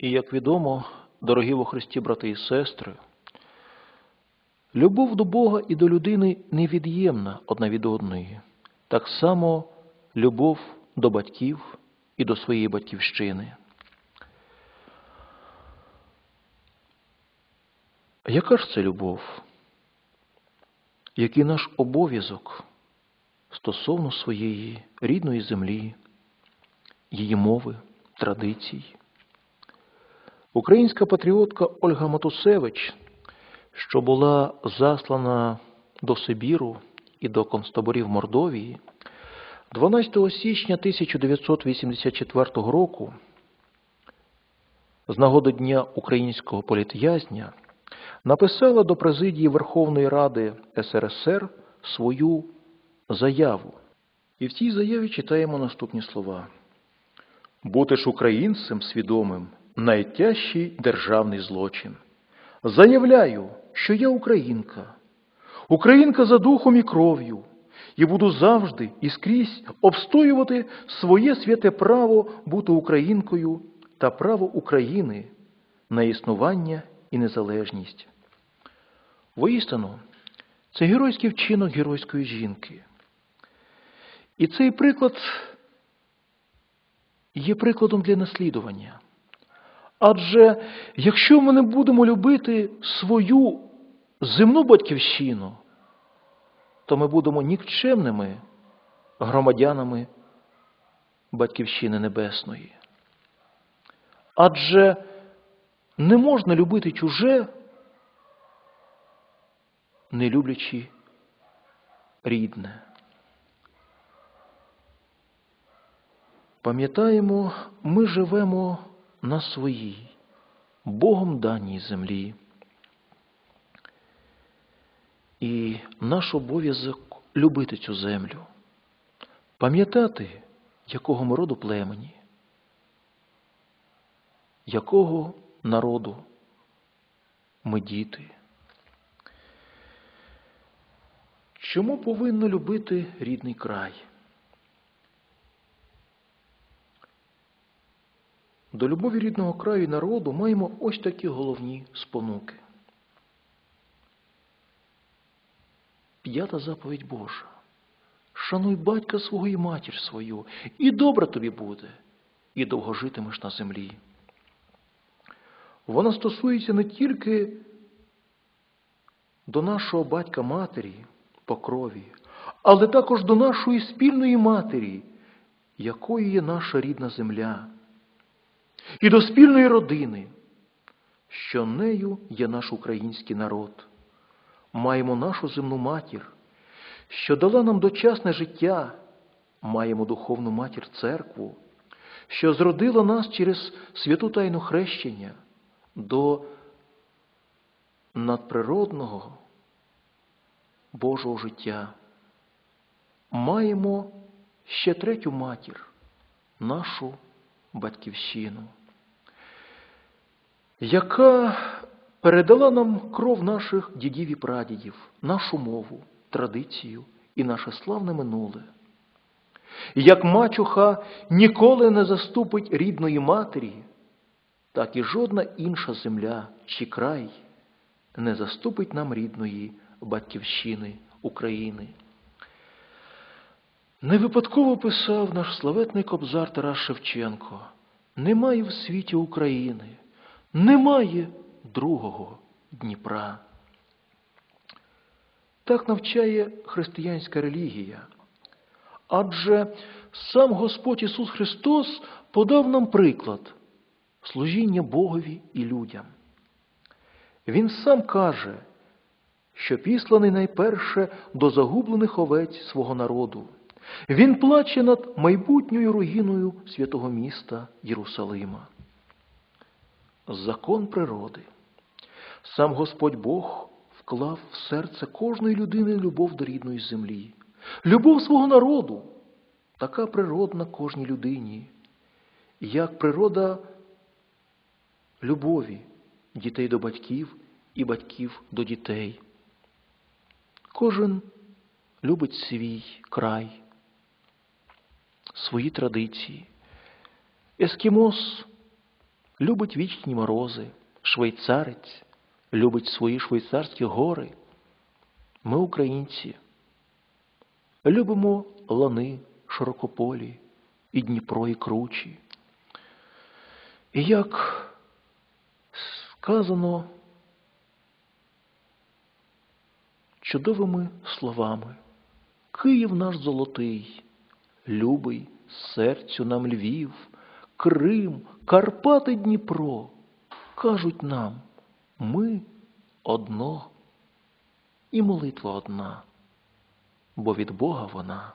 І як відомо, дорогі во Христі брати і сестри, любов до Бога і до людини невід'ємна одна від одної. Так само любов до батьків і до своєї батьківщини. Яка ж це любов? Який наш обов'язок стосовно своєї рідної землі, її мови, традицій? Українська патріотка Ольга Матусевич, що була заслана до Сибіру і до концтаборів Мордовії, 12 січня 1984 року, з нагоди Дня українського політв'язня, написала до президії Верховної Ради СРСР свою заяву. І в цій заяві читаємо наступні слова. Бути ж українцем свідомим найтяжчий державний злочин. Заявляю, що я українка, українка за духом і кров'ю, і буду завжди і скрізь обстоювати своє святе право бути українкою та право України на існування і незалежність. Воістину, це геройський вчинок геройської жінки. І цей приклад є прикладом для наслідування. Адже якщо ми не будемо любити свою земну батьківщину, то ми будемо нікчемними громадянами Батьківщини Небесної. Адже не можна любити чуже, не люблячи рідне. Пам'ятаємо, ми живемо на своїй, Богом даній землі. І наш обов'язок любити цю землю, пам'ятати, якого ми роду племені, якого народу ми діти. Чому повинно любити рідний край? До любові рідного краю і народу маємо ось такі головні спонуки. П'ята заповідь Божа. Шануй батька свого і матір свою, і добре тобі буде, і довго житимеш на землі. Вона стосується не тільки до нашого батька матері по крові, але також до нашої спільної матері, якою є наша рідна земля і до спільної родини, що нею є наш український народ. Маємо нашу земну матір, що дала нам дочасне життя, маємо духовну матір церкву, що зродила нас через святу тайну хрещення до надприродного Божого життя. Маємо ще третю матір, нашу батьківщину яка передала нам кров наших дідів і прадідів, нашу мову, традицію і наше славне минуле. Як мачуха ніколи не заступить рідної матері, так і жодна інша земля чи край не заступить нам рідної батьківщини України. Не випадково писав наш славетний кобзар Тарас Шевченко немає в світі України. Немає другого Дніпра. Так навчає християнська релігія. Адже сам Господь Ісус Христос подав нам приклад служіння Богові і людям. Він сам каже, що післаний найперше до загублених овець свого народу. Він плаче над майбутньою руїною святого міста Єрусалима. Закон природи. Сам Господь Бог вклав в серце кожної людини любов до рідної землі, любов свого народу, така природна кожній людині, як природа любові дітей до батьків і батьків до дітей. Кожен любить свій край, свої традиції. Ескімос любить вічні морози, швейцарець, любить свої швейцарські гори. Ми, українці, любимо лани широкополі, і Дніпро, і кручі. І як сказано чудовими словами, Київ наш золотий, любий серцю нам Львів, Крим, Карпати, Дніпро, кажуть нам, ми одно і молитва одна, бо від Бога вона.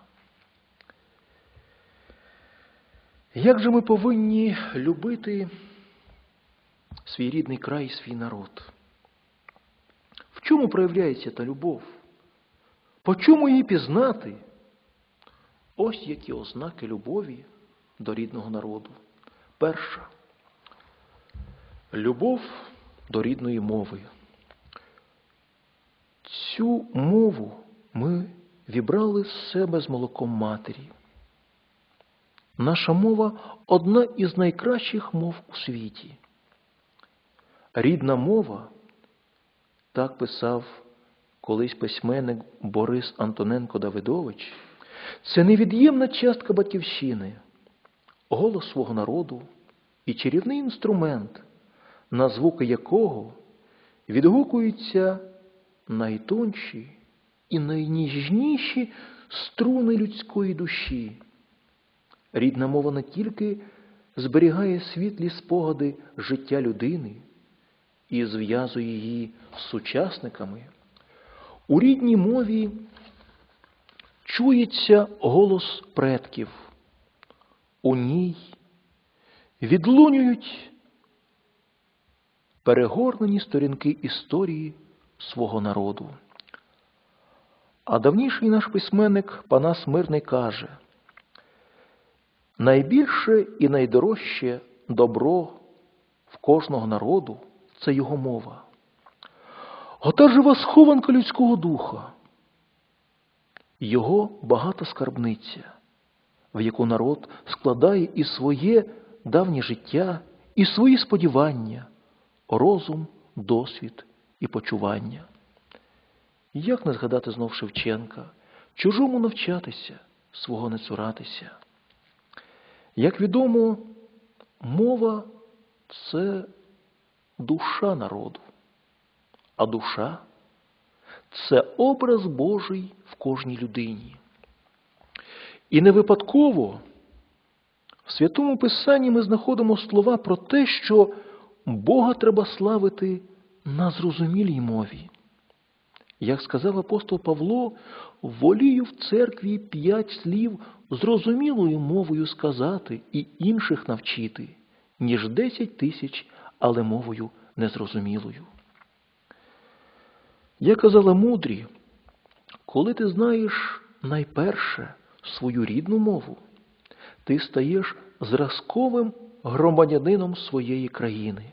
Як же ми повинні любити свій рідний край і свій народ? В чому проявляється та любов? По чому її пізнати? Ось які ознаки любові до рідного народу. Перша любов до рідної мови. Цю мову ми вібрали з себе з молоком матері. Наша мова одна із найкращих мов у світі. Рідна мова, так писав колись письменник Борис Антоненко Давидович, це невід'ємна частка батьківщини, голос свого народу і чарівний інструмент, на звуки якого відгукуються найтонші і найніжніші струни людської душі. Рідна мова не тільки зберігає світлі спогади життя людини і зв'язує її з сучасниками. У рідній мові чується голос предків, у ній відлунюють перегорнені сторінки історії свого народу. А давніший наш письменник Панас Мирний каже, найбільше і найдорожче добро в кожного народу це його мова. Ота жива схованка людського духа, його багата скарбниця, в яку народ складає і своє давнє життя, і свої сподівання, розум, досвід і почування. Як не згадати знов Шевченка, чужому навчатися, свого не цуратися? Як відомо, мова це душа народу, а душа це образ Божий в кожній людині. І не випадково в Святому Писанні ми знаходимо слова про те, що Бога треба славити на зрозумілій мові. Як сказав апостол Павло, волію в церкві п'ять слів зрозумілою мовою сказати і інших навчити, ніж десять тисяч, але мовою незрозумілою. Я казала мудрі, коли ти знаєш найперше свою рідну мову, ти стаєш зразковим громадянином своєї країни.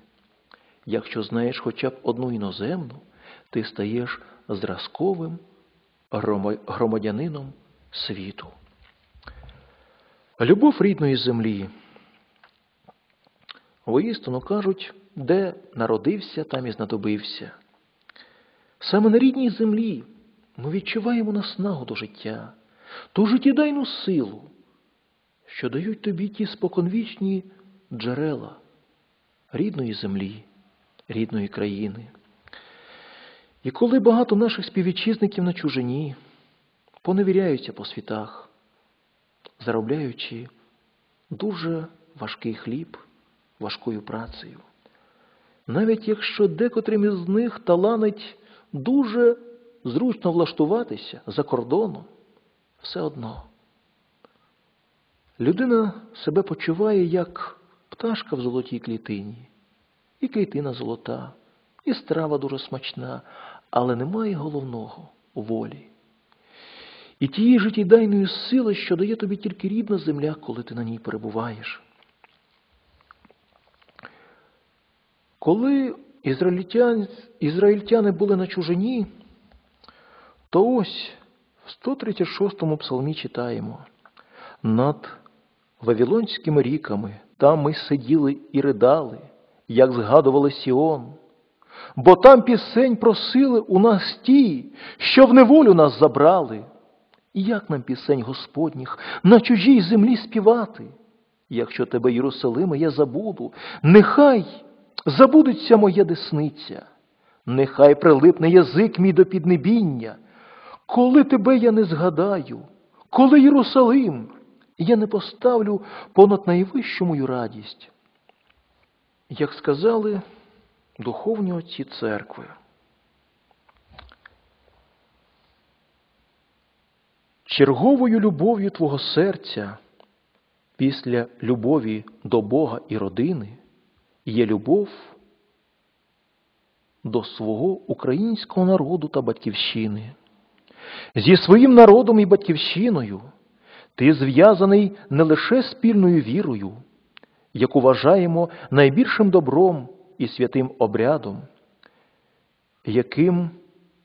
Якщо знаєш хоча б одну іноземну, ти стаєш зразковим громадянином світу. Любов рідної землі. Воістину кажуть, де народився, там і знадобився. Саме на рідній землі ми відчуваємо наснагу до життя, ту життєдайну силу, що дають тобі ті споконвічні джерела рідної землі, рідної країни. І коли багато наших співвітчизників на чужині поневіряються по світах, заробляючи дуже важкий хліб важкою працею, навіть якщо декотрим із них таланить дуже зручно влаштуватися за кордоном, все одно. Людина себе почуває як пташка в золотій клітині, і клітина золота, і страва дуже смачна, але немає головного волі. І тієї життєдайної сили, що дає тобі тільки рідна земля, коли ти на ній перебуваєш. Коли ізраїльтяни, були на чужині, то ось в 136 му псалмі читаємо над Вавилонськими ріками там ми сиділи і ридали, як згадували Сіон, бо там пісень просили у нас ті, що в неволю нас забрали. І Як нам пісень Господніх на чужій землі співати? Якщо тебе, Єрусалиме, я забуду, нехай забудеться моя десниця, нехай прилипне язик мій до піднебіння, коли тебе я не згадаю, коли Єрусалим я не поставлю понад найвищу мою радість. Як сказали духовні отці церкви, черговою любов'ю твого серця після любові до Бога і родини є любов до свого українського народу та батьківщини. Зі своїм народом і батьківщиною. Ти зв'язаний не лише спільною вірою, яку вважаємо найбільшим добром і святим обрядом, яким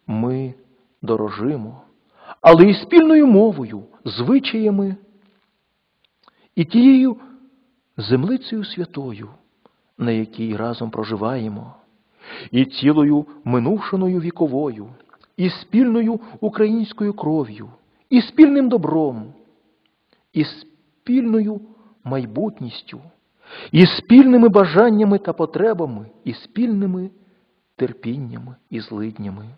ми дорожимо, але і спільною мовою, звичаями і тією землицею святою, на якій разом проживаємо, і цілою минувшиною віковою, і спільною українською кров'ю, і спільним добром, і спільною майбутністю, і спільними бажаннями та потребами, і спільними терпіннями і злиднями.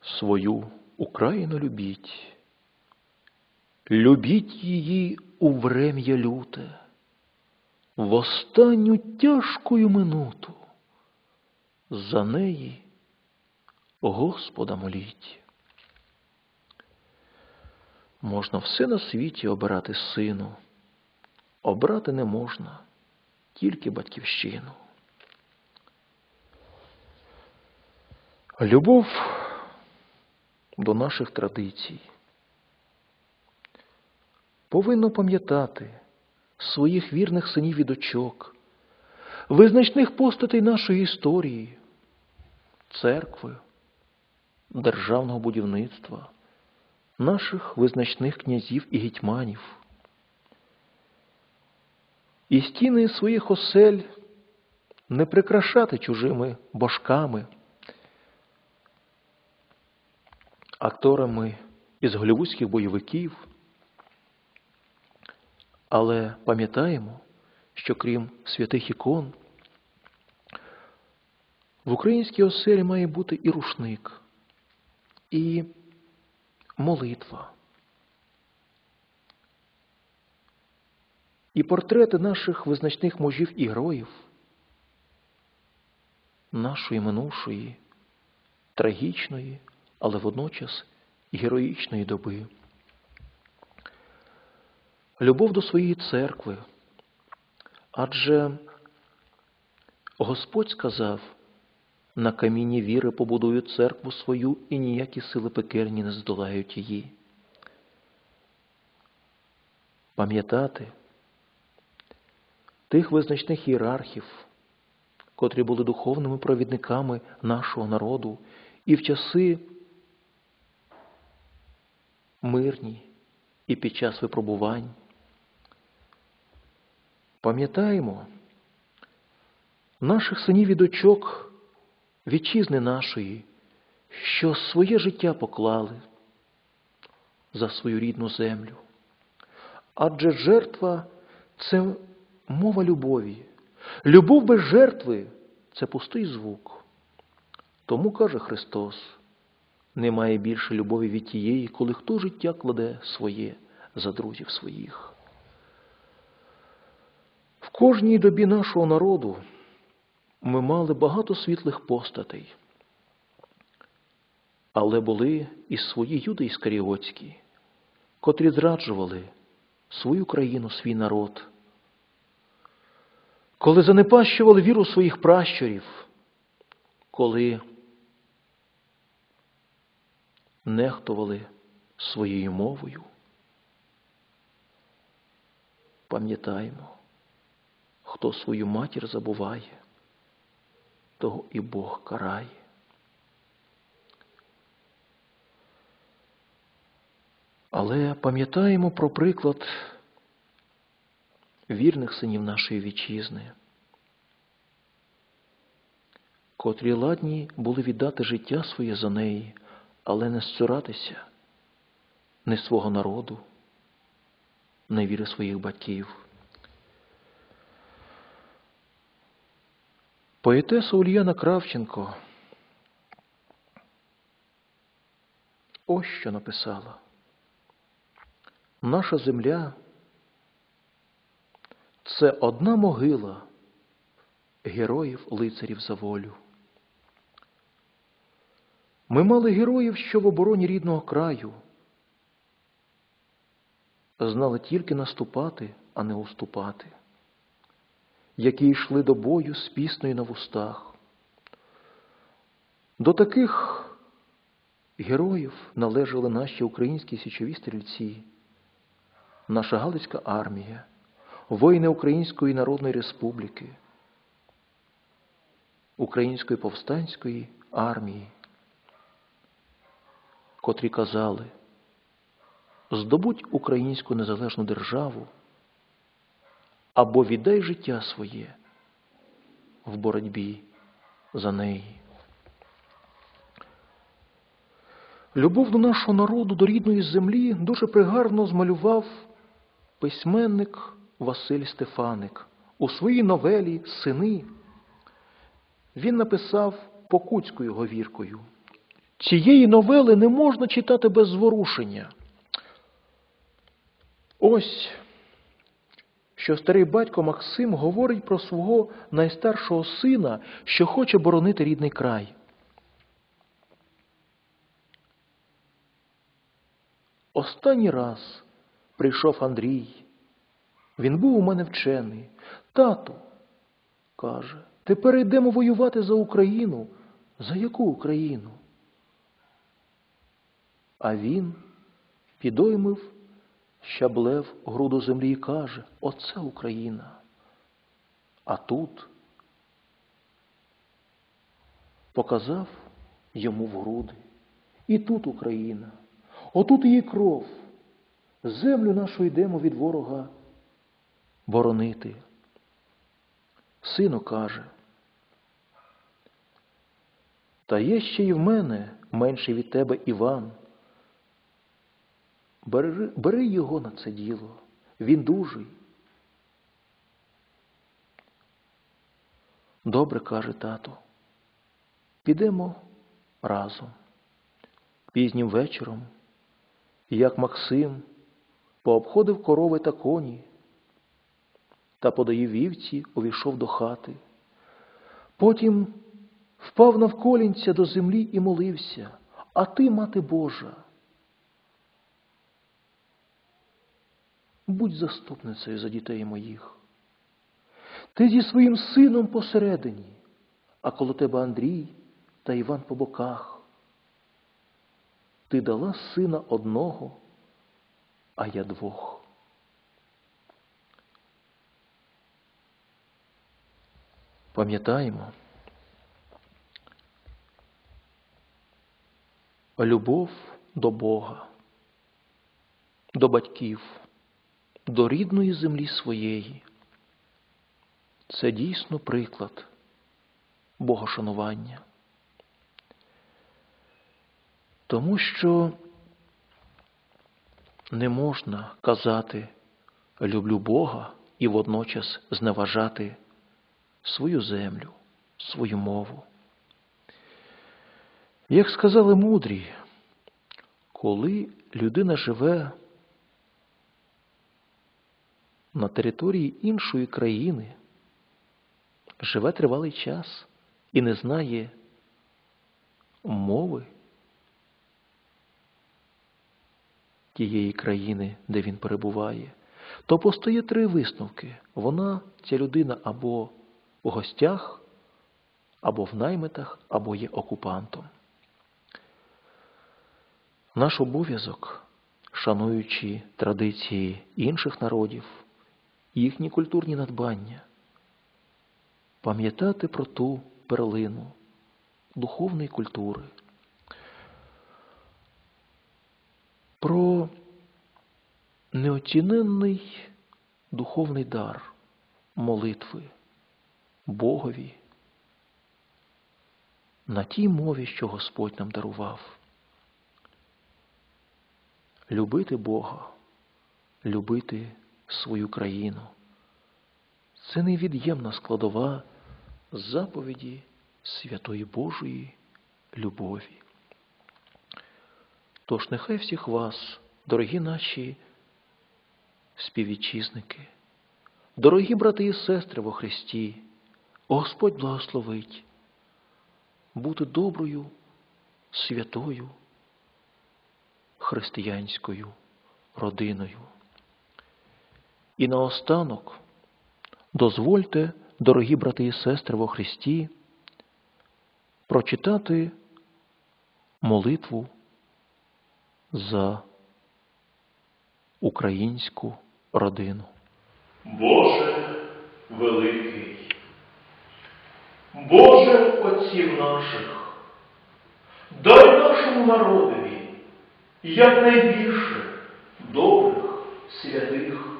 Свою Україну любіть, любіть її у врем'я люте, в останню тяжкую минуту за неї Господа моліть. Можна все на світі обирати сину, обрати не можна тільки батьківщину. Любов до наших традицій повинно пам'ятати своїх вірних синів і дочок, визначних постатей нашої історії, церкви, державного будівництва, наших визначних князів і гетьманів. І стіни своїх осель не прикрашати чужими божками, акторами із голівудських бойовиків. Але пам'ятаємо, що крім святих ікон, в українській оселі має бути і рушник, і молитва, і портрети наших визначних мужів і героїв, нашої минувшої, трагічної, але водночас героїчної доби любов до своєї церкви. Адже Господь сказав, на камінні віри побудую церкву свою, і ніякі сили пекельні не здолають її. Пам'ятати тих визначних ієрархів, котрі були духовними провідниками нашого народу і в часи мирні, і під час випробувань. Пам'ятаємо наших синів і дочок вітчизни нашої, що своє життя поклали за свою рідну землю. Адже жертва це мова любові. Любов без жертви це пустий звук. Тому каже Христос, немає більше любові від тієї, коли хто життя кладе своє за друзів своїх. В кожній добі нашого народу ми мали багато світлих постатей, але були і свої юди іскаріотські, котрі зраджували свою країну, свій народ, коли занепащували віру своїх пращурів, коли нехтували своєю мовою. Пам'ятаємо. Хто свою матір забуває, того і Бог карає. Але пам'ятаємо про приклад вірних синів нашої вітчизни, котрі ладні були віддати життя своє за неї, але не зцуратися не свого народу, не віри своїх батьків. Поетеса Ульяна Кравченко ось що написала. Наша земля це одна могила героїв лицарів за волю. Ми мали героїв, що в обороні рідного краю знали тільки наступати, а не уступати, які йшли до бою з піснею на вустах. До таких героїв належали наші українські січові стрільці, наша Галицька армія, воїни Української Народної Республіки, Української повстанської армії, котрі казали, здобудь українську незалежну державу або віддай життя своє в боротьбі за неї. Любов до нашого народу, до рідної землі дуже пригарно змалював письменник Василь Стефаник у своїй новелі Сини. Він написав покутською говіркою. Цієї новели не можна читати без зворушення. Ось що старий батько Максим говорить про свого найстаршого сина, що хоче боронити рідний край. Останній раз прийшов Андрій. Він був у мене вчений. Тату, каже, тепер йдемо воювати за Україну. За яку Україну? А він підоймив щаблев груду землі і каже, оце Україна. А тут показав йому в груди. І тут Україна, отут її кров. Землю нашу йдемо від ворога боронити. Сину каже, та є ще й в мене менший від тебе Іван. Бери, бери його на це діло, він дужий. Добре, каже тато, підемо разом. Пізнім вечором, як Максим пообходив корови та коні та подаїв вівці, увійшов до хати. Потім впав навколінця до землі і молився, а ти, мати Божа, будь заступницею за дітей моїх. Ти зі своїм сином посередині, а коло тебе Андрій та Іван по боках. Ти дала сина одного, а я двох. Пам'ятаємо, любов до Бога, до батьків до рідної землі своєї. Це дійсно приклад богошанування. Тому що не можна казати люблю Бога і водночас зневажати свою землю, свою мову. Як сказали мудрі, коли людина живе на території іншої країни, живе тривалий час і не знає мови тієї країни, де він перебуває, то постає три висновки. Вона, ця людина, або в гостях, або в наймитах, або є окупантом. Наш обов'язок, шануючи традиції інших народів, їхні культурні надбання, пам'ятати про ту перлину духовної культури, про неоціненний духовний дар молитви Богові на тій мові, що Господь нам дарував. Любити Бога, любити свою країну. Це невід'ємна складова заповіді святої Божої любові. Тож нехай всіх вас, дорогі наші співвітчизники, дорогі брати і сестри во Христі, Господь благословить бути доброю, святою, християнською родиною. І наостанок дозвольте, дорогі брати і сестри во Христі, прочитати молитву за українську родину. Боже великий, Боже отців наших, дай нашому народові якнайбільше добрих, святих,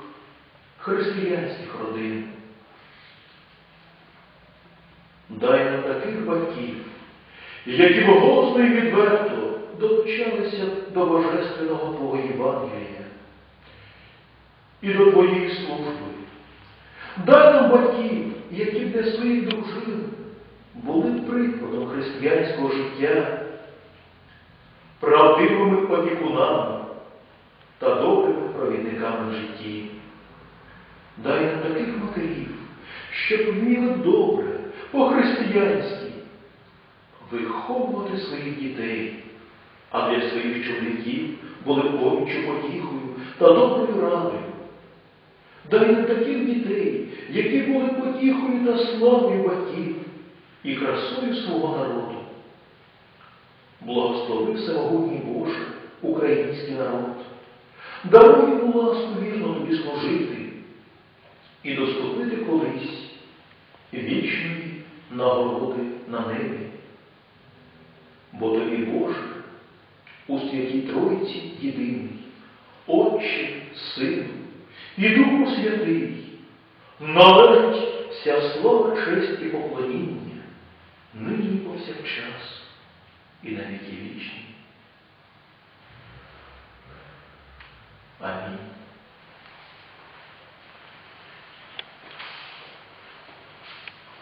християнських родин. Дай нам таких батьків, які голосно і відверто долучалися до Божественного Твого Євангелія і до Твоєї служби. Дай нам батьків, які для своїх дружин були прикладом християнського життя, правдивими опікунами та добрими провідниками в житті. Дай нам таких матерів, щоб вміли добре, по-християнськи виховувати своїх дітей, а для своїх чоловіків були помічю потіхою та доброю радою. Дай нам таких дітей, які були потіхою та славою батьків і красою свого народу. Благослови всемогутній Боже, український народ, даруй йому ласку вірно тобі служити і доступити колись вічної нагороди на небі. Бо тобі Боже, у святій Тройці єдиний, Отче, Сину і Духу Святий, належить вся слава, честь і поклоніння, нині повсякчас, і на віки вічні. Амінь.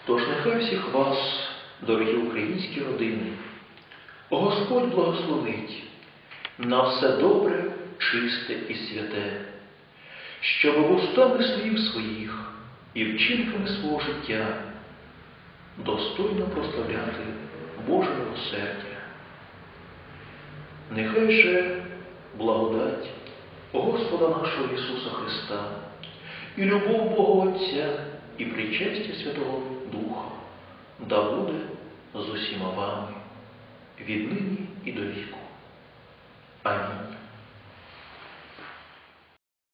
Тож нехай всіх вас, дорогі українські родини, Господь благословить на все добре, чисте і святе, щоб устами слів своїх і вчинками свого життя достойно прославляти Боже милосердя. Нехай же благодать Господа нашого Ісуса Христа і любов Бога Отця і причастя Святого Духа да буде з усіма вами віднині і до віку. Амінь.